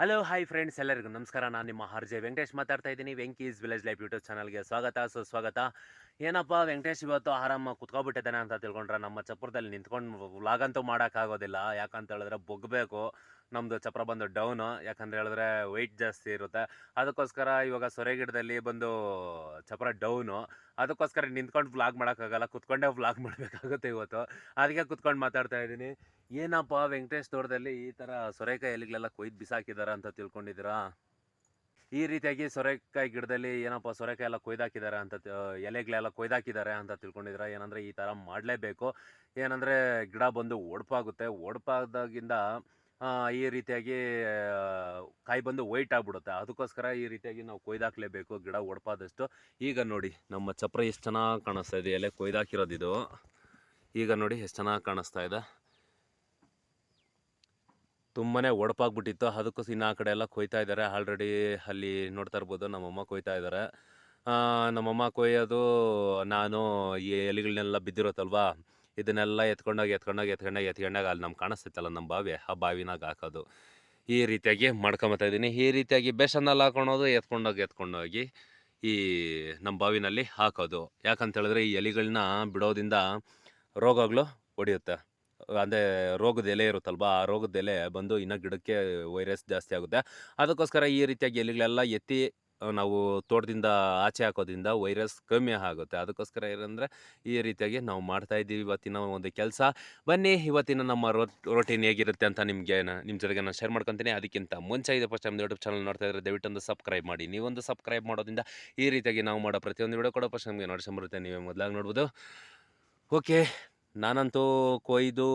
Hello hi friends ಎಲ್ಲರಿಗೂ ನಮಸ್ಕಾರ. ನಾನು ನಿಮ್ಮ ಆರ್ ಜೆ ವೆಂಕಟೇಶ್ ಮಾತಾಡ್ತಾ ಇದ್ದೀನಿ. ವೆಂಕೀಸ್ ವಿಲೇಜ್ ಲೈಫ್ ಯೂಟ್ಯೂಬ್ ಚಾನಲ್ಗೆ ಸ್ವಾಗತ. ಸುಸ್ವಾಗತ ಏನಪ್ಪ ವೆಂಕಟೇಶ್ ಇವತ್ತು ಆರಾಮ ಕುತ್ಕೊಬಿಟ್ಟಿದ್ದಾನೆ ಅಂತ ತಿಳ್ಕೊಂಡ್ರೆ ನಮ್ಮ ಚಪ್ಪರದಲ್ಲಿ ನಿಂತ್ಕೊಂಡು ವ್ಲಾಗ್ ಅಂತೂ ಮಾಡೋಕ್ಕಾಗೋದಿಲ್ಲ. ಯಾಕಂತ ಹೇಳಿದ್ರೆ ಬೊಗ್ಬೇಕು ನಮ್ಮದು ಚಪ್ರ ಬಂದು ಡೌನು. ಯಾಕಂತ ಹೇಳಿದ್ರೆ ವೆಯ್ಟ್ ಜಾಸ್ತಿ ಇರುತ್ತೆ. ಅದಕ್ಕೋಸ್ಕರ ಇವಾಗ ಸೊರೆ ಗಿಡದಲ್ಲಿ ಬಂದು ಚಪ್ರ ಡೌನು. ಅದಕ್ಕೋಸ್ಕರ ನಿಂತ್ಕೊಂಡು ವ್ಲಾಗ್ ಮಾಡೋಕ್ಕಾಗಲ್ಲ. ಕುತ್ಕೊಂಡೇ ಬ್ಲಾಗ್ ಮಾಡಬೇಕಾಗುತ್ತೆ ಇವತ್ತು. ಅದಕ್ಕೆ ಕುತ್ಕೊಂಡು ಮಾತಾಡ್ತಾ ಇದ್ದೀನಿ. ಏನಪ್ಪ ವೆಂಕಟೇಶ್ ತೋಟದಲ್ಲಿ ಈ ಥರ ಸೊರೆಕಾಯಿ ಎಲೆಗಳೆಲ್ಲ ಕೊಯ್ದು ಬಿಸಾಕಿದಾರ ಅಂತ ತಿಳ್ಕೊಂಡಿದ್ದೀರಾ? ಈ ರೀತಿಯಾಗಿ ಸೊರೆಕಾಯಿ ಗಿಡದಲ್ಲಿ ಏನಪ್ಪ ಸೊರೆಕಾಯಿ ಎಲ್ಲ ಕೊಯ್ದಾಕಿದ್ದಾರೆ ಅಂತ ಎಲೆಗಳೆಲ್ಲ ಕೊಯ್ದಾಕಿದ್ದಾರೆ ಅಂತ ತಿಳ್ಕೊಂಡಿದ್ರೆ ಏನಂದರೆ ಈ ಥರ ಮಾಡಲೇಬೇಕು. ಏನಂದರೆ ಗಿಡ ಬಂದು ಒಡಪಾಗುತ್ತೆ ಒಡಪಾದಾಗಿಂದ ಈ ರೀತಿಯಾಗಿ ಕಾಯಿ ಬಂದು ವೈಟ್ ಆಗ್ಬಿಡುತ್ತೆ. ಅದಕ್ಕೋಸ್ಕರ ಈ ರೀತಿಯಾಗಿ ನಾವು ಕೊಯ್ದಾಕ್ಲೇಬೇಕು. ಗಿಡ ಒಡಪಾದಷ್ಟು. ಈಗ ನೋಡಿ, ನಮ್ಮ ಚಪ್ರ ಎಷ್ಟು ಚೆನ್ನಾಗಿ ಕಾಣಿಸ್ತಾ ಇದೆ. ಎಲೆ ಕೊಯ್ದಾಕಿರೋದಿದು. ಈಗ ನೋಡಿ, ಎಷ್ಟು ಚೆನ್ನಾಗಿ ಕಾಣಿಸ್ತಾ ಇದೆ. ತುಂಬಾ ಒಡಪಾಗ್ಬಿಟ್ಟಿತ್ತು. ಅದಕ್ಕೋಸ್ಕರ ಇನ್ನು ಆ ಕಡೆ ಎಲ್ಲ ಕೊಯ್ತಾ ಇದ್ದಾರೆ. ಆಲ್ರೆಡಿ ಅಲ್ಲಿ ನೋಡ್ತಾ ಇರ್ಬೋದು, ನಮ್ಮಮ್ಮ ಕೊಯ್ತಾ ಇದ್ದಾರೆ. ನಮ್ಮಮ್ಮ ಕೊಯ್ಯೋದು ನಾನು ಈ ಎಲೆಗಳನ್ನೆಲ್ಲ ಬಿದ್ದಿರುತ್ತಲ್ವಾ? ಇದನ್ನೆಲ್ಲ ಎತ್ಕೊಂಡೋಗಿ ಎತ್ಕೊಂಡೋಗಿ ಎತ್ಕೊಂಡೋಗಿ, ಎತ್ಕೊಂಡಾಗ ಅಲ್ಲಿ ನಮ್ಗೆ ಕಾಣಿಸ್ತೈತಲ್ಲ ನಮ್ಮ ಬಾವಿ, ಆ ಬಾವಿನಾಗ ಹಾಕೋದು. ಈ ರೀತಿಯಾಗಿ ಮಾಡ್ಕೊಂಬತ್ತಾ ಇದ್ದೀನಿ. ಈ ರೀತಿಯಾಗಿ ಬೇಸನ್ನಲ್ಲಿ ಹಾಕೊಳೋದು, ಎತ್ಕೊಂಡೋಗಿ ಎತ್ಕೊಂಡೋಗಿ ಈ ನಮ್ಮ ಬಾವಿನಲ್ಲಿ ಹಾಕೋದು. ಯಾಕಂತ ಹೇಳಿದ್ರೆ ಈ ಎಲೆಗಳನ್ನ ಬಿಡೋದಿಂದ ರೋಗಗಳು ಹೊಡೆಯುತ್ತೆ. ಅಂದರೆ ರೋಗದ ಎಲೆ ಇರುತ್ತಲ್ವ, ಆ ರೋಗದ ಎಲೆ ಬಂದು ಇನ್ನೂ ಗಿಡಕ್ಕೆ ವೈರಸ್ ಜಾಸ್ತಿ ಆಗುತ್ತೆ. ಅದಕ್ಕೋಸ್ಕರ ಈ ರೀತಿಯಾಗಿ ಎಲೆಗಳೆಲ್ಲ ಎತ್ತಿ ನಾವು ತೋಟದಿಂದ ಆಚೆ ಹಾಕೋದ್ರಿಂದ ವೈರಸ್ ಕಮ್ಮಿ ಆಗುತ್ತೆ. ಅದಕ್ಕೋಸ್ಕರ ಏನಂದರೆ, ಈ ರೀತಿಯಾಗಿ ನಾವು ಮಾಡ್ತಾ ಇದ್ದೀವಿ ಇವತ್ತಿನ ಒಂದು ಕೆಲಸ. ಬನ್ನಿ, ಇವತ್ತಿನ ನಮ್ಮ ರೊಟೀನ್ ಹೇಗಿರುತ್ತೆ ಅಂತ ನಿಮಗೆ ನಿಮ್ಮ ಜೊತೆಗೆ ನಾನು ಶೇರ್ ಮಾಡ್ಕೊತೀನಿ. ಅದಕ್ಕಿಂತ ಮುಂಚೆ ಇದೆ ಫಸ್ಟ್ ನಮ್ಮ ಯೂಟ್ಯೂಬ್ ಚಾನಲ್ ನೋಡ್ತಾ ಇದ್ರೆ ದಯವಿಟ್ಟೊಂದು ಸಬ್ಸ್ಕ್ರೈಬ್ ಮಾಡಿ. ನೀವೊಂದು ಸಬ್ಸ್ಕ್ರೈಬ್ ಮಾಡೋದ್ರಿಂದ ಈ ರೀತಿಯಾಗಿ ನಾವು ಮಾಡೋ ಪ್ರತಿಯೊಂದು ವಿಡಿಯೋ ಕೂಡ ಫಸ್ಟ್ ನಮಗೆ ನೋಡ್ಕೊಂಬರುತ್ತೆ ನೀವೇ ಮೊದಲಾಗಿ ನೋಡ್ಬೋದು. ಓಕೆ ನಾನಂತೂ ಕೊಯ್ದು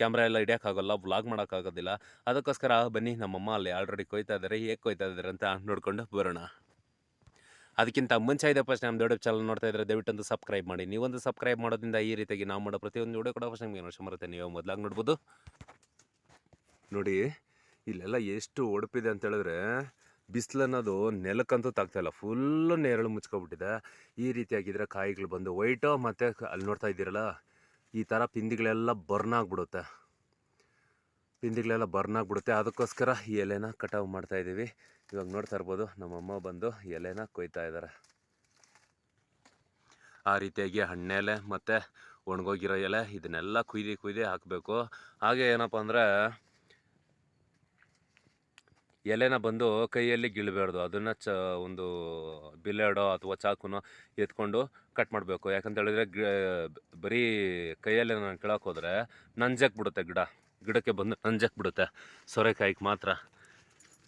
ಕ್ಯಾಮ್ರಾ ಎಲ್ಲ ಹಿಡಿಯೋಕ್ಕಾಗಲ್ಲ, ವ್ಲಾಗ್ ಮಾಡೋಕ್ಕಾಗೋದಿಲ್ಲ. ಅದಕ್ಕೋಸ್ಕರ ಬನ್ನಿ, ನಮ್ಮಮ್ಮ ಅಲ್ಲಿ ಆಲ್ರೆಡಿ ಕೊಯ್ತಾ ಇದ್ದಾರೆ ಹೇಗೆ ಕೊಯ್ತಾ ಇದ್ದಾರೆ ಅಂತ ನೋಡ್ಕೊಂಡು ಬರೋಣ. ಅದಕ್ಕಿಂತ ಮುಂಚೆ ಇದೆ ಫಸ್ಟ್ ನಮ್ಮ ದೊಡ್ಡ ಚಾನಲ್ ನೋಡ್ತಾ ದಯವಿಟ್ಟು ದಯವಿಟ್ಟೊಂದು ಸಬ್ಸ್ಕ್ರೈಬ್ ಮಾಡಿ. ನೀವೊಂದು ಸಬ್ಸ್ಕ್ರೈಬ್ ಮಾಡೋದ್ರಿಂದ ಈ ರೀತಿಯಾಗಿ ನಾವು ಮಾಡೋ ಪ್ರತಿಯೊಂದು ವಿಡಿಯೋ ಕೂಡ ಫಸ್ಟ್ ನಮಗೆ ನೋಡ್ಕೊಂಬರುತ್ತೆ ನೀವು ಮೊದಲಾಗಿ ನೋಡ್ಬೋದು. ನೋಡಿ, ಇಲ್ಲೆಲ್ಲ ಎಷ್ಟು ಒಡಪಿದೆ ಅಂತ ಹೇಳಿದ್ರೆ ಬಿಸಿಲು ಅನ್ನೋದು ನೆಲಕ್ಕಂತೂ ತಾಗ್ತಾ ಇಲ್ಲ. ಫುಲ್ಲು ನೆರಳು ಮುಚ್ಕೊಬಿಟ್ಟಿದೆ. ಈ ರೀತಿಯಾಗಿದ್ರೆ ಕಾಯಿಗಳು ಬಂದು ವೈಟು ಮತ್ತು ಅಲ್ಲಿ ನೋಡ್ತಾ ಇದ್ದೀರಲ್ಲ ಈ ಥರ ಪಿಂದಿಗಳೆಲ್ಲ ಬರ್ನ್ ಆಗಿಬಿಡುತ್ತೆ. ಪಿಂದಿಗಳೆಲ್ಲ ಬರ್ನ್ ಆಗಿಬಿಡುತ್ತೆ. ಅದಕ್ಕೋಸ್ಕರ ಈ ಎಲೆನ ಕಟಾವು ಮಾಡ್ತಾ ಇದ್ದೀವಿ. ಇವಾಗ ನೋಡ್ತಾ ಇರ್ಬೋದು ನಮ್ಮಮ್ಮ ಬಂದು ಎಲೆನ ಕೊಯ್ತಾ ಇದ್ದಾರೆ ಆ ರೀತಿಯಾಗಿ ಹಣ್ಣೆಲೆ ಮತ್ತು ಒಣಗೋಗಿರೋ ಎಲೆ ಇದನ್ನೆಲ್ಲ ಕುಯ್ದು ಕುಯ್ದು ಹಾಕಬೇಕು. ಹಾಗೆ ಏನಪ್ಪ ಅಂದರೆ ಎಲೆನ ಬಂದು ಕೈಯಲ್ಲಿ ಗಿಳಬಾರ್ದು. ಅದನ್ನು ಚ ಒಂದು ಬಿಲೇಡೋ ಅಥವಾ ಚಾಕುನೋ ಎತ್ಕೊಂಡು ಕಟ್ ಮಾಡಬೇಕು. ಯಾಕಂತ ಹೇಳಿದ್ರೆ ಗಿ, ಬರೀ ಕೈಯಲ್ಲಿ ನಾನು ಕೆಳಕ್ಕೆ ಹೋದರೆ ನಂಜಕ್ಕೆ ಬಿಡುತ್ತೆ ಗಿಡ. ಗಿಡಕ್ಕೆ ಬಂದು ನಂಜಕ್ಕೆ ಬಿಡುತ್ತೆ. ಸೊರೆಕಾಯಿಗೆ ಮಾತ್ರ.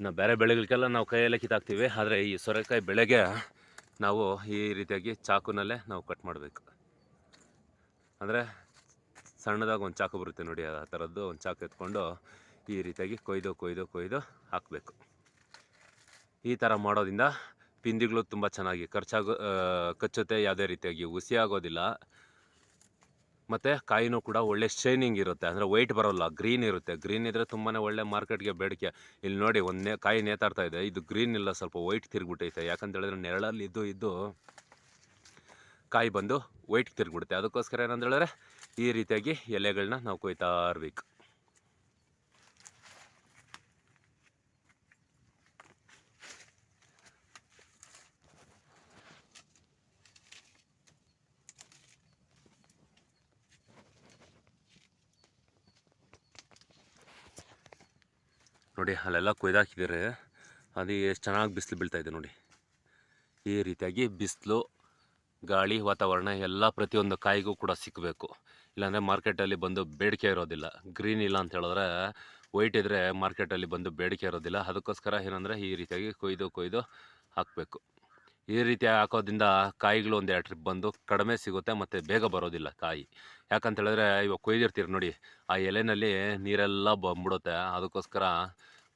ಇನ್ನು ಬೇರೆ ಬೆಳೆಗಳಿಗೆಲ್ಲ ನಾವು ಕೈಯಲ್ಲೇ ಕಿತ್ತಾಕ್ತೀವಿ. ಆದರೆ ಈ ಸೊರೆಕಾಯಿ ಬೆಳೆಗೆ ನಾವು ಈ ರೀತಿಯಾಗಿ ಚಾಕುನಲ್ಲೇ ನಾವು ಕಟ್ ಮಾಡಬೇಕು. ಅಂದರೆ ಸಣ್ಣದಾಗಿ ಒಂದು ಚಾಕು ಬರುತ್ತೆ ನೋಡಿ, ಆ ಥರದ್ದು ಒಂದು ಚಾಕು ಎತ್ಕೊಂಡು ಈ ರೀತಿಯಾಗಿ ಕೊಯ್ದು ಕೊಯ್ದು ಕೊಯ್ದು ಹಾಕಬೇಕು. ಈ ಥರ ಮಾಡೋದ್ರಿಂದ ಪಿಂದಿಗಳು ತುಂಬ ಚೆನ್ನಾಗಿ ಖರ್ಚಾಗೋ ಕಚ್ಚುತ್ತೆ, ಯಾವುದೇ ರೀತಿಯಾಗಿ ಹುಸಿ ಆಗೋದಿಲ್ಲ. ಮತ್ತು ಕಾಯಿನೂ ಕೂಡ ಒಳ್ಳೆ ಶೈನಿಂಗ್ ಇರುತ್ತೆ. ಅಂದರೆ ವೈಟ್ ಬರೋಲ್ಲ ಗ್ರೀನ್ ಇರುತ್ತೆ. ಗ್ರೀನ್ ಇದ್ದರೆ ತುಂಬಾ ಒಳ್ಳೆ ಮಾರ್ಕೆಟ್ಗೆ ಬೇಡಿಕೆ. ಇಲ್ಲಿ ನೋಡಿ ಒಂದನೇ ಕಾಯಿ ನೇತಾಡ್ತಾ ಇದೆ. ಇದು ಗ್ರೀನ್ ಇಲ್ಲ, ಸ್ವಲ್ಪ ವೈಟ್ ತಿರುಗ್ಬಿಟ್ಟೈತೆ. ಯಾಕಂತ ಹೇಳಿದ್ರೆ ನೆರಳಲ್ಲಿ ಇದ್ದು ಇದ್ದು ಕಾಯಿ ಬಂದು ವೈಟ್ ತಿರುಗ್ಬಿಡುತ್ತೆ. ಅದಕ್ಕೋಸ್ಕರ ಏನಂತ ಹೇಳಿದ್ರೆ ಈ ರೀತಿಯಾಗಿ ಎಲೆಗಳನ್ನ ನಾವು ಕೊಯ್ತಾ ಇರ್ಬೇಕು. ನೋಡಿ, ಅಲ್ಲೆಲ್ಲ ಕೊಯ್ದಾಕಿದ್ದಾರೆ. ಅದು ಎಷ್ಟು ಚೆನ್ನಾಗಿ ಬಿಸಿಲು ಬೀಳ್ತಾಯಿದೆ ನೋಡಿ. ಈ ರೀತಿಯಾಗಿ ಬಿಸಿಲು, ಗಾಳಿ, ವಾತಾವರಣ ಎಲ್ಲ ಪ್ರತಿಯೊಂದು ಕಾಯಿಗೂ ಕೂಡ ಸಿಕ್ಕಬೇಕು ಇಲ್ಲಾಂದರೆ ಮಾರ್ಕೆಟಲ್ಲಿ ಬಂದು ಬೇಡಿಕೆ ಇರೋದಿಲ್ಲ. ಗ್ರೀನ್ ಇಲ್ಲ ಅಂತ ಹೇಳಿದ್ರೆ ವೈಟ್ ಇದ್ದರೆ ಮಾರ್ಕೆಟಲ್ಲಿ ಬಂದು ಬೇಡಿಕೆ ಇರೋದಿಲ್ಲ. ಅದಕ್ಕೋಸ್ಕರ ಏನಂದರೆ ಈ ರೀತಿಯಾಗಿ ಕೊಯ್ದು ಕೊಯ್ದು ಹಾಕಬೇಕು. ಈ ರೀತಿ ಹಾಕೋದ್ರಿಂದ ಕಾಯಿಗಳು ಒಂದು ಎರಡು ಟ್ರಿಪ್ ಬಂದು ಕಡಿಮೆ ಸಿಗುತ್ತೆ ಮತ್ತು ಬೇಗ ಬರೋದಿಲ್ಲ ಕಾಯಿ. ಯಾಕಂತ ಹೇಳಿದ್ರೆ ಇವಾಗ ಕೊಯ್ದಿರ್ತೀರಿ ನೋಡಿ, ಆ ಎಲೆನಲ್ಲಿ ನೀರೆಲ್ಲ ಬಂದ್ಬಿಡುತ್ತೆ. ಅದಕ್ಕೋಸ್ಕರ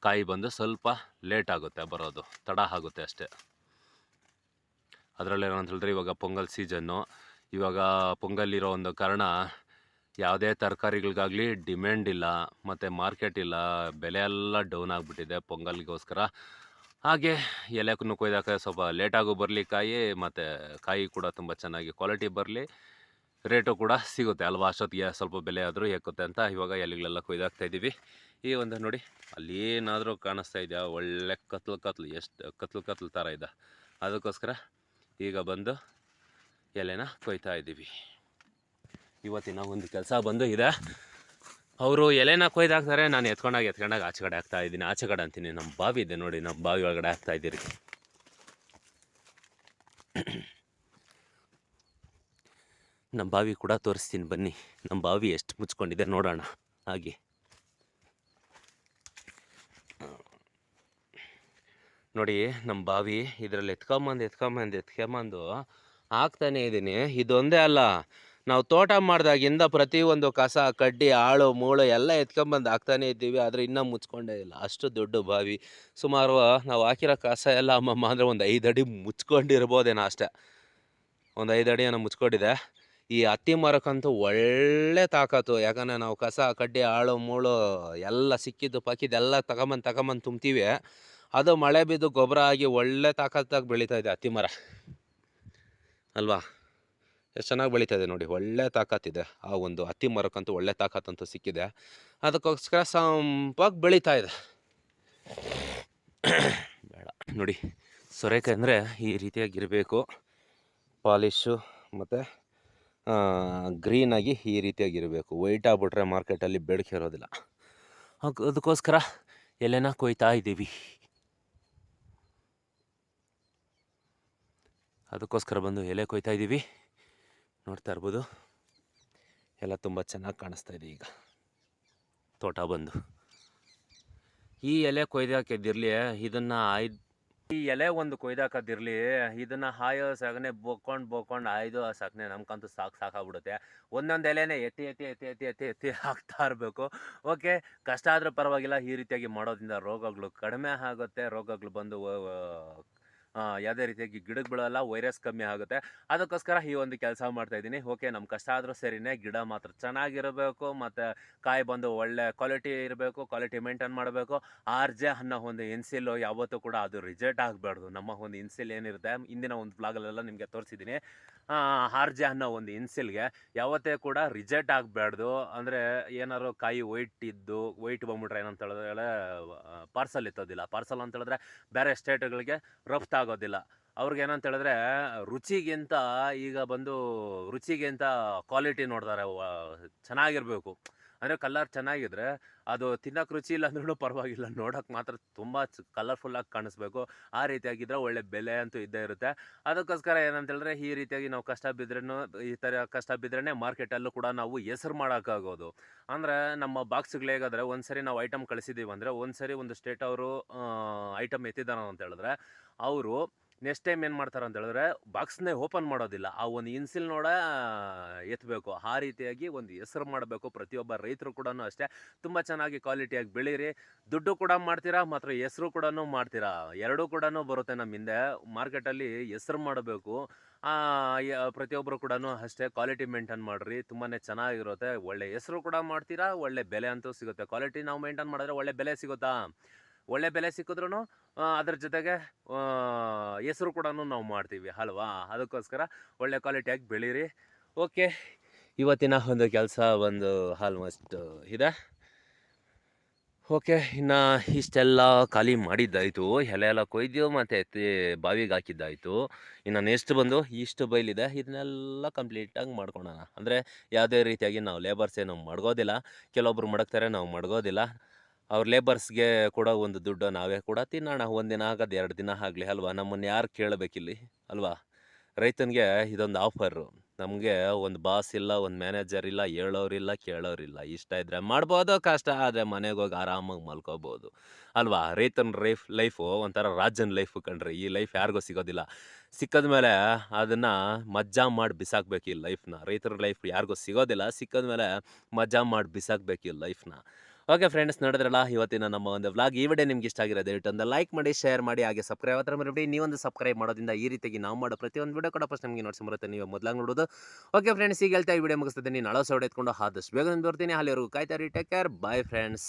ಕಾಯಿ ಬಂದು ಸ್ವಲ್ಪ ಲೇಟ್ ಆಗುತ್ತೆ ಬರೋದು, ತಡ ಆಗುತ್ತೆ ಅಷ್ಟೇ. ಅದರಲ್ಲಿ ಏನಂತ ಹೇಳಿದ್ರೆ ಇವಾಗ ಪೊಂಗಲ್ ಸೀಸನ್ನು ಇವಾಗ ಪೊಂಗಲ್ ಇರೋ ಒಂದು ಕಾರಣ ಯಾವುದೇ ತರಕಾರಿಗಳಿಗಾಗಲಿ ಡಿಮ್ಯಾಂಡ್ ಇಲ್ಲ, ಮತ್ತು ಮಾರ್ಕೆಟ್ ಇಲ್ಲ, ಬೆಲೆ ಎಲ್ಲ ಡೌನ್ ಆಗಿಬಿಟ್ಟಿದೆ ಪೊಂಗಲ್ಗೋಸ್ಕರ. ಹಾಗೆ ಎಲೆಕ್ಕೂ ಕೊಯ್ದಾಕ ಸ್ವಲ್ಪ ಲೇಟಾಗೂ ಬರಲಿ, ಕಾಯಿ ಮತ್ತು ಕಾಯಿ ಕೂಡ ತುಂಬ ಚೆನ್ನಾಗಿ ಕ್ವಾಲಿಟಿ ಬರಲಿ. ರೇಟು ಕೂಡ ಸಿಗುತ್ತೆ ಅಲ್ವಾ? ಅಷ್ಟೊತ್ತಿಗೆ ಸ್ವಲ್ಪ ಬೆಲೆ ಆದರೂ ಏಕುತ್ತೆ ಅಂತ ಇವಾಗ ಎಲೆಗಳೆಲ್ಲ ಕೊಯ್ದಾಕ್ತಾ ಇದ್ದೀವಿ. ಈ ಒಂದು ನೋಡಿ, ಅಲ್ಲಿ ಏನಾದರೂ ಕಾಣಿಸ್ತಾ ಇದೆಯಾ? ಒಳ್ಳೆ ಕತ್ಲು ಕತ್ಲು, ಎಷ್ಟು ಕತ್ಲು ಕತ್ಲು ಥರ ಇದೆ. ಅದಕ್ಕೋಸ್ಕರ ಈಗ ಬಂದು ಎಲೆನ ಕೊಯ್ತಾ ಇದ್ದೀವಿ. ಇವತ್ತಿನ ಒಂದು ಕೆಲಸ ಬಂದು ಇದೆ. ಅವರು ಎಲೆನ ಕೊಯ್ದಾಕ್ತಾರೆ, ನಾನು ಎತ್ಕೊಂಡಾಗ ಎತ್ಕೊಂಡಾಗ ಆಚೆ ಕಡೆ ಹಾಕ್ತಾ ಇದ್ದೀನಿ. ಆಚೆ ಕಡೆ ಅಂತೀನಿ. ನಮ್ಮ ಬಾವಿ ಇದೆ ನೋಡಿ, ನಮ್ಮ ಬಾವಿ ಒಳಗಡೆ ಹಾಕ್ತಾ ಇದ್ದೀರಿ. ನಮ್ಮ ಬಾವಿ ಕೂಡ ತೋರಿಸ್ತೀನಿ ಬನ್ನಿ. ನಮ್ಮ ಬಾವಿ ಎಷ್ಟು ಮುಚ್ಕೊಂಡಿದೆ ನೋಡೋಣ. ಹಾಗೆ. ನೋಡಿ, ನಮ್ಮ ಬಾವಿ ಇದರಲ್ಲಿ ಎತ್ಕೊಂಬಂದು ಎತ್ಕೊಂಬಂದು ಎತ್ಕೊಂಬಂದು ಹಾಕ್ತಾನೆ ಇದ್ದೀನಿ. ಇದೊಂದೇ ಅಲ್ಲ. ನಾವು ತೋಟ ಮಾಡಿದಾಗಿಂದ ಪ್ರತಿಯೊಂದು ಕಸ, ಕಡ್ಡಿ, ಆಳು, ಮೂಳು ಎಲ್ಲ ಎತ್ಕೊಂಬಂದು ಹಾಕ್ತಾನೇ ಇದ್ದೀವಿ. ಆದರೆ ಇನ್ನೂ ಮುಚ್ಕೊಂಡೇ ಇಲ್ಲ. ಅಷ್ಟು ದೊಡ್ಡ ಬಾವಿ. ಸುಮಾರು ನಾವು ಹಾಕಿರೋ ಕಸ ಎಲ್ಲ ಅಮ್ಮಮ್ಮ ಅಂದರೆ ಒಂದು ಐದು ಅಡಿ ಮುಚ್ಕೊಂಡಿರ್ಬೋದೇನೋ ಅಷ್ಟೇ. ಒಂದು ಐದು ಅಡಿ ಏನೋ ಮುಚ್ಕೊಂಡಿದೆ. ಈ ಹತ್ತಿ ಮರಕ್ಕಂತೂ ಒಳ್ಳೆ ತಾಕತ್ತು. ಯಾಕಂದರೆ ನಾವು ಕಸ, ಕಡ್ಡಿ, ಆಳು, ಮೂಳು ಎಲ್ಲ ಸಿಕ್ಕಿದ್ದು ಪಕ್ಕಿದ್ದೆಲ್ಲ ತಗೊಂಬಂದು ತಗೊಂಬಂದು ತುಂಬ್ತೀವಿ. ಅದು ಮಳೆ ಬಿದ್ದು ಗೊಬ್ಬರ ಆಗಿ ಒಳ್ಳೆ ತಾಕತ್ತಾಗಿ ಬೆಳೀತಾ ಇದೆ ಹತ್ತಿ ಮರ. ಅಲ್ವಾ? ಎಷ್ಟು ಚೆನ್ನಾಗಿ ಬೆಳೀತಾ ಇದೆ ನೋಡಿ, ಒಳ್ಳೆ ತಾಕತ್ತಿದೆ ಆ ಒಂದು ಹತ್ತಿ ಮರಕ್ಕಂತೂ ಒಳ್ಳೆ ತಾಕತ್ತಂತೂ ಸಿಕ್ಕಿದೆ. ಅದಕ್ಕೋಸ್ಕರ ಸಂಪಾಗಿ ಬೆಳೀತಾ ಇದೆ. ಬೇಡ. ನೋಡಿ ಸೊರೆಕಾಯಿ ಅಂದರೆ ಈ ರೀತಿಯಾಗಿರಬೇಕು. ಪಾಲಿಶು ಮತ್ತು ಗ್ರೀನಾಗಿ ಈ ರೀತಿಯಾಗಿರಬೇಕು. ವೈಟ್ ಆಗ್ಬಿಟ್ರೆ ಮಾರ್ಕೆಟಲ್ಲಿ ಬೇಡಿಕೆ ಇರೋದಿಲ್ಲ. ಅದಕ್ಕೋಸ್ಕರ ಎಲೆನ ಕೊಯ್ತಾ ಇದ್ದೀವಿ. ಅದಕ್ಕೋಸ್ಕರ ಬಂದು ಎಲೆ ಕೊಯ್ತಾ ಇದ್ದೀವಿ. ನೋಡ್ತಾ ಇರ್ಬೋದು. ಎಲ್ಲ ತುಂಬ ಚೆನ್ನಾಗಿ ಕಾಣಿಸ್ತಾ ಇದೆ ಈಗ. ತೋಟ ಬಂದು. ಈ ಎಲೆ ಕೊಯ್ದಾಕಿದ್ದಿರಲಿ ಇದನ್ನು ಆಯ್ದು ಈ ಎಲೆ ಒಂದು ಕೊಯ್ದಾಕದಿರಲಿ ಇದನ್ನು ಹಾಯೋ ಸಗಣೆ ಬೊಕ್ಕೊಂಡು ಬೊಕ್ಕೊಂಡು ಆಯ್ದು ಆ ಸಗಣೆ ನಮ್ಗಂತೂ ಸಾಕು ಸಾಕಾಗ್ಬಿಡುತ್ತೆ ಒಂದೊಂದು ಎಲೆನೇ ಎತ್ತಿ ಎತ್ತಿ ಎತ್ತಿ ಎತ್ತಿ ಎತ್ತಿ ಎತ್ತಿ ಹಾಕ್ತಾ ಇರಬೇಕು. ಓಕೆ, ಕಷ್ಟ ಆದರೂ ಪರವಾಗಿಲ್ಲ, ಈ ರೀತಿಯಾಗಿ ಮಾಡೋದ್ರಿಂದ ರೋಗಗಳು ಕಡಿಮೆ ಆಗುತ್ತೆ. ರೋಗಗಳು ಬಂದು ಯಾವುದೇ ರೀತಿಯಾಗಿ ಗಿಡಕ್ಕೆ ಬೀಳಲ್ಲ ವೈರಸ್ ಕಮ್ಮಿ ಆಗುತ್ತೆ. ಅದಕ್ಕೋಸ್ಕರ ಈ ಒಂದು ಕೆಲಸ ಮಾಡ್ತಾ ಇದ್ದೀನಿ. ಓಕೆ ನಮ್ಮ ಕಷ್ಟ ಆದರೂ ಸರಿನೇ, ಗಿಡ ಮಾತ್ರ ಚೆನ್ನಾಗಿರಬೇಕು, ಮತ್ತು ಕಾಯಿ ಬಂದು ಒಳ್ಳೆ ಕ್ವಾಲಿಟಿ ಇರಬೇಕು ಕ್ವಾಲಿಟಿ ಮೇಂಟೈನ್ ಮಾಡಬೇಕು. ಆರ್ ಜೆ ಅನ್ನೋ ಒಂದು ಇನ್ಸಿಲ್ ಯಾವತ್ತೂ ಕೂಡ ಅದು ರಿಜೆಕ್ಟ್ ಆಗಬಾರ್ದು. ನಮ್ಮ ಒಂದು ಇನ್ಸಿಲ್ ಏನಿರುತ್ತೆ ಇಂದಿನ ಒಂದು ಬ್ಲಾಗಲ್ಲೆಲ್ಲ ನಿಮಗೆ ತೋರಿಸಿದ್ದೀನಿ. ಆರ್ ಜೆ ಅನ್ನೋ ಒಂದು ಇನ್ಸಿಲ್ಗೆ ಯಾವತ್ತೇ ಕೂಡ ರಿಜೆಕ್ಟ್ ಆಗಬಾರ್ದು. ಅಂದರೆ ಏನಾದ್ರು ಕಾಯಿ ವೈಟ್ ಇದ್ದು ವೈಟ್ ಬಂದ್ಬಿಟ್ರೆ ಏನಂತ ಹೇಳಿದ್ರೆ ಪಾರ್ಸಲ್ ಇತ್ತೋದಿಲ್ಲ ಪಾರ್ಸಲ್ ಅಂತ ಹೇಳಿದ್ರೆ ಬೇರೆ ಸ್ಟೇಟ್ಗಳಿಗೆ ರಫ್ತಾಗೋದಿಲ್ಲ ಅವ್ರಿಗೆ ಏನಂತ ಹೇಳಿದ್ರೆ ರುಚಿಗಿಂತ ಈಗ ಬಂದು ರುಚಿಗಿಂತ ಕ್ವಾಲಿಟಿ ನೋಡ್ತಾರೆ ಚೆನ್ನಾಗಿರ್ಬೇಕು. ಅಂದರೆ ಕಲರ್ ಚೆನ್ನಾಗಿದ್ರೆ ಅದು ತಿನ್ನೋಕೆ ರುಚಿ ಇಲ್ಲ ಅಂದ್ರೂ ಪರವಾಗಿಲ್ಲ. ನೋಡೋಕೆ ಮಾತ್ರ ತುಂಬ ಕಲರ್ಫುಲ್ಲಾಗಿ ಕಾಣಿಸ್ಬೇಕು. ಆ ರೀತಿಯಾಗಿದ್ದರೆ ಒಳ್ಳೆ ಬೆಲೆ ಅಂತೂ ಇದ್ದೇ ಇರುತ್ತೆ. ಅದಕ್ಕೋಸ್ಕರ ಏನಂತ ಹೇಳಿದ್ರೆ ಈ ರೀತಿಯಾಗಿ ನಾವು ಕಷ್ಟ ಬಿದ್ರೂ ಈ ಥರ ಕಷ್ಟ ಬಿದ್ರೇ ಮಾರ್ಕೆಟಲ್ಲೂ ಕೂಡ ನಾವು ಹೆಸರು ಮಾಡೋಕ್ಕಾಗೋದು. ಅಂದರೆ ನಮ್ಮ ಹೇಗಾದ್ರೆ ಒಂದು ಸರಿ ನಾವು ಐಟಮ್ ಕಳಿಸಿದ್ದೀವಿ ಅಂದರೆ ಒಂದು ಸರಿ ಒಂದು ಸ್ಟೇಟ್ ಅವರು ಐಟಮ್ ಎತ್ತಿದಾರ ಅಂತ ಹೇಳಿದ್ರೆ, ಅವರು ನೆಕ್ಸ್ಟ್ ಟೈಮ್ ಏನು ಮಾಡ್ತಾರೆ ಅಂತ ಹೇಳಿದ್ರೆ ಬಾಕ್ಸ್ನೇ ಓಪನ್ ಮಾಡೋದಿಲ್ಲ. ಆ ಒಂದು ಇನ್ಸಿಲ್ ನೋಡ ಎತ್ತಬೇಕು ಆ ರೀತಿಯಾಗಿ ಒಂದು ಹೆಸರು ಮಾಡಬೇಕು. ಪ್ರತಿಯೊಬ್ಬ ರೈತರು ಕೂಡ ಅಷ್ಟೇ. ತುಂಬ ಚೆನ್ನಾಗಿ ಕ್ವಾಲಿಟಿಯಾಗಿ ಬೆಳೀರಿ. ದುಡ್ಡು ಕೂಡ ಮಾಡ್ತೀರಾ, ಮಾತ್ರ ಹೆಸರು ಕೂಡ ಮಾಡ್ತೀರಾ? ಎರಡೂ ಕೂಡ ಬರುತ್ತೆ ನಮ್ಮ ಹಿಂದೆ. ಮಾರ್ಕೆಟಲ್ಲಿ ಹೆಸರು ಮಾಡಬೇಕು. ಪ್ರತಿಯೊಬ್ಬರು ಕೂಡ ಅಷ್ಟೇ ಕ್ವಾಲಿಟಿ ಮೇಂಟೈನ್ ಮಾಡಿರಿ. ತುಂಬಾ ಚೆನ್ನಾಗಿರುತ್ತೆ. ಒಳ್ಳೆ ಹೆಸರು ಕೂಡ ಮಾಡ್ತೀರಾ, ಒಳ್ಳೆ ಬೆಲೆ ಅಂತೂ ಸಿಗುತ್ತೆ. ಕ್ವಾಲಿಟಿ ನಾವು ಮೇಂಟೈನ್ ಮಾಡಿದ್ರೆ ಒಳ್ಳೆ ಬೆಲೆ ಸಿಗುತ್ತಾ? ಒಳ್ಳೆ ಬೆಲೆ ಸಿಕ್ಕಿದ್ರೂ ಅದ್ರ ಜೊತೆಗೆ ಹೆಸರು ಕೂಡ ನಾವು ಮಾಡ್ತೀವಿ, ಅಲ್ವಾ? ಅದಕ್ಕೋಸ್ಕರ ಒಳ್ಳೆ ಕ್ವಾಲಿಟಿಯಾಗಿ ಬೆಳೀರಿ. ಓಕೆ ಇವತ್ತಿನ ಒಂದು ಕೆಲಸ ಒಂದು ಆಲ್ಮೋಸ್ಟ್ ಇದೆ. ಓಕೆ ಇನ್ನು ಇಷ್ಟೆಲ್ಲ ಖಾಲಿ ಮಾಡಿದ್ದಾಯಿತು. ಎಲೆ ಎಲ್ಲ ಕೊಯ್ದು ಮತ್ತು ಎತ್ತಿ ಬಾವಿಗೆ ಹಾಕಿದ್ದಾಯಿತು. ಇನ್ನು ನೆಕ್ಸ್ಟ್ ಬಂದು ಇಷ್ಟು ಬೈಲಿದೆ ಇದನ್ನೆಲ್ಲ ಕಂಪ್ಲೀಟಾಗಿ ಮಾಡ್ಕೊಳೋಣ. ಅಂದರೆ ಯಾವುದೇ ರೀತಿಯಾಗಿ ನಾವು ಲೇಬರ್ಸ್ ಏನು ಮಡಗೋದಿಲ್ಲ. ಕೆಲವೊಬ್ರು ಮಡಗ್ತಾರೆ, ನಾವು ಮಡಗೋದಿಲ್ಲ. ಅವ್ರ ಲೇಬರ್ಸ್ಗೆ ಕೊಡೋ ಒಂದು ದುಡ್ಡು ನಾವೇ ಕೂಡ ತಿನ್ನೋಣ. ಒಂದಿನ ಆಗೋದು ಎರಡು ದಿನ ಆಗಲಿ ಅಲ್ವಾ? ನಮ್ಮನ್ನು ಯಾರು ಕೇಳಬೇಕಿಲ್ಲಿ? ಅಲ್ವಾ? ರೈತನಿಗೆ ಇದೊಂದು ಆಫರು ನಮಗೆ ಒಂದು ಬಾಸ್ ಇಲ್ಲ, ಒಂದು ಮ್ಯಾನೇಜರ್ ಇಲ್ಲ ಹೇಳೋರಿಲ್ಲ ಕೇಳೋರಿಲ್ಲ ಇಷ್ಟ ಇದ್ದರೆ ಮಾಡ್ಬೋದು, ಕಷ್ಟ ಆದರೆ ಮನೆಗೆ ಹೋಗಿ ಆರಾಮಾಗಿ ಮಲ್ಕೋಬೋದು. ಅಲ್ವಾ? ರೈತನ ಲೈಫ್ ಲೈಫು ಒಂಥರ ರಾಜನ ಲೈಫು ಕಂಡ್ರಿ ಈ ಲೈಫ್ ಯಾರಿಗೂ ಸಿಗೋದಿಲ್ಲ. ಸಿಕ್ಕದ ಮೇಲೆ ಅದನ್ನು ಮಜ್ಜಾ ಮಾಡಿ ಬಿಸಾಕ್ಬೇಕು ಈ ಲೈಫ್ನ ರೈತರ ಲೈಫ್ ಯಾರಿಗೂ ಸಿಗೋದಿಲ್ಲ. ಸಿಕ್ಕದ ಮೇಲೆ ಮಜ್ಜಾ ಮಾಡಿ ಬಿಸಾಕ್ಬೇಕು ಈ ಲೈಫ್ನ ಓಕೆ ಫ್ರೆಂಡ್ಸ್, ನೋಡಿದ್ರಲ್ಲ, ಇವತ್ತಿನ ನಮ್ಮ ಒಂದು ವ್ಲಾಗ್ ಈ ವಿಡಿಯೋ ನಿಮ್ಗೆ ಇಷ್ಟ ಆಗಿರೋದು, ದಯವಿಟ್ಟು ಒಂದು ಲೈಕ್ ಮಾಡಿ, ಶೇರ್ ಮಾಡಿ, ಹಾಗೆ ಸಬ್ಸ್ಕ್ರೈಬ್ ಹತ್ರ ಮಾಡಿಬಿಡಿ ನೀವೊಂದು ಸಬ್ಸ್ಕ್ರೈಬ್ ಮಾಡೋದ್ರಿಂದ ಈ ರೀತಿಯಾಗಿ ನಾವು ಮಾಡೋ ಪ್ರತಿಯೊಂದು ವಿಡಿಯೋ ಕೂಡ ಫಸ್ಟ್ ನಿಮಗೆ ನೋಡ್ಸಿ ಬರುತ್ತೆ. ನೀವು ಮೊದಲಾಗಿ ನೋಡೋದು. ಓಕೆ ಫ್ರೆಂಡ್ಸ್, ಈಗ ಹೇಳ್ತಾ ಈ ವಿಡಿಯೋ ಮುಗಿಸ್ತಿದ್ದೀನಿ. ನಾಳೆ ಸೌಡೆ ಎತ್ಕೊಂಡು ಆದಷ್ಟು ಬೇಗ ಬರ್ತೀನಿ. ಅಲ್ಲಿವರೆಗೂ ಕಾಯ್ತಾ ರೀ ಟೇಕ್ ಕೇರ್ ಬಾಯ್ ಫ್ರೆಂಡ್ಸ್